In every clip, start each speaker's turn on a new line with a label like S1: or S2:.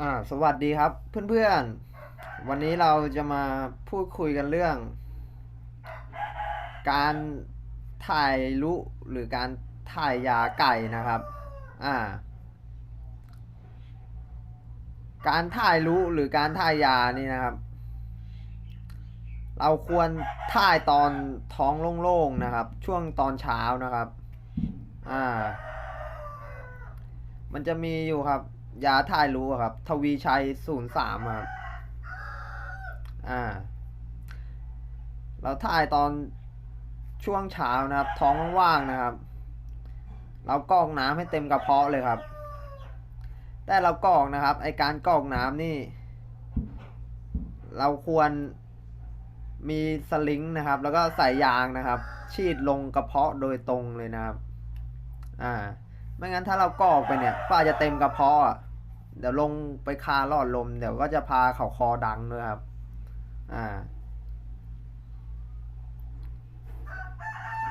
S1: อ่าสวัสดีครับเพื่อนๆ วันนี้เราจะมาพูดคุยกันเรื่อง การถ่ายรุหรือการถ่ายยาไก่นะครับอ่าการถ่ายรุหรือการถ่ายยานี่นะครับ เราควรถ่ายตอนท้องโล่งๆนะครับ ช่วงตอนเช้านะครับอ่ามันจะมีอยู่ครับ ยาถ่ายรู้ครับ ทวีชัยศูนย์สามครับ อ่า เราถ่ายตอนช่วงเช้านะครับ ท้องว่างๆนะครับ เรากรอกน้ำให้เต็มกระเพาะเลยครับ แต่เรากอกนะครับ ไอการกอกน้ำนี่ เราควรมีสลิงนะครับ แล้วก็ใส่ยางนะครับ ฉีดลงกระเพาะโดยตรงเลยนะครับ อ่า ไม่งั้นถ้าเรากอกไปเนี่ยฝ้าจจะเต็มกระเพาะอะเดี๋ยวลงไปคาหลอดลม เดี๋ยวก็จะพาเขาคอดังด้วยครับ อ่า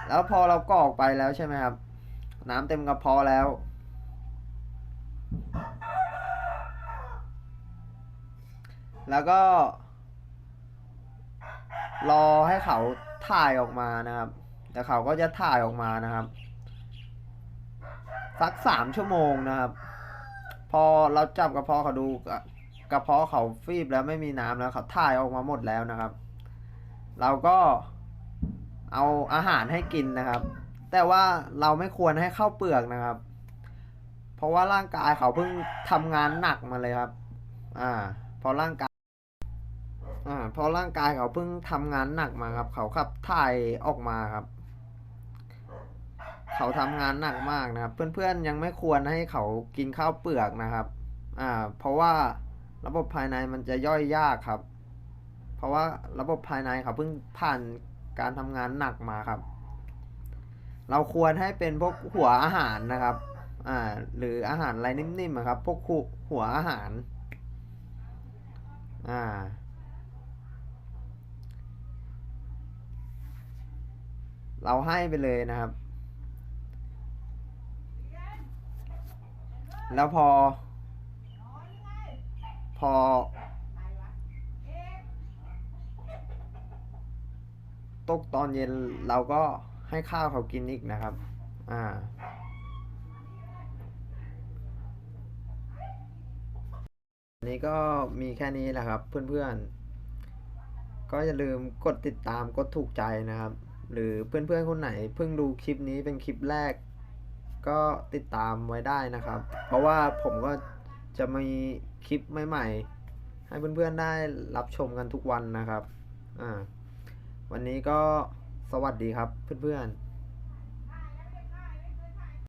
S1: แล้วพอเรากอกไปแล้วใช่ไหมครับ น้ำเต็มกระเพาะแล้ว แล้วก็รอให้เขาถ่ายออกมานะครับ แต่เขาก็จะถ่ายออกมานะครับ สักสามชั่วโมงนะครับ พอเราจับกระเพาะเขาดูกระเพาะเขาฟีบแล้วไม่มีน้ำแล้วเขาถ่ายออกมาหมดแล้วนะครับ เราก็เอาอาหารให้กินนะครับ แต่ว่าเราไม่ควรให้เข้าเปลือกนะครับ เพราะว่าร่างกายเขาเพิ่งทำงานหนักมาเลยครับ อ่า พอร่างกายอ่าพอร่างกายเขาเพิ่งทำงานหนักมาครับ เขาขับถ่ายออกมาครับ เขาทำงานหนักมากนะครับ เพื่อนๆยังไม่ควรให้เขากินข้าวเปลือกนะครับ อ่า เพราะว่าระบบภายในมันจะย่อยยากครับ เพราะว่าระบบภายในเขาเพิ่งผ่านการทำงานหนักมาครับ เราควรให้เป็นพวกหัวอาหารนะครับ อ่า หรืออาหารอะไรนิ่มๆครับ พวกหัวหัวอาหาร อ่าเราให้ไปเลยนะครับ แล้วพอ พอ ตกตอนเย็นเราก็ให้ข้าวเขากินอีกนะครับ อ่าอันนี้ก็มีแค่นี้แหละครับเพื่อนๆ ก็อย่าลืมกดติดตามกดถูกใจนะครับ หรือเพื่อนๆคนไหนเพิ่งดูคลิปนี้เป็นคลิปแรก ก็ติดตามไว้ได้นะครับ เพราะว่าผมก็จะมีคลิปใหม่ๆ ให้เพื่อนๆได้รับชมกันทุกวันนะครับ อ่า วันนี้ก็สวัสดีครับเพื่อนๆ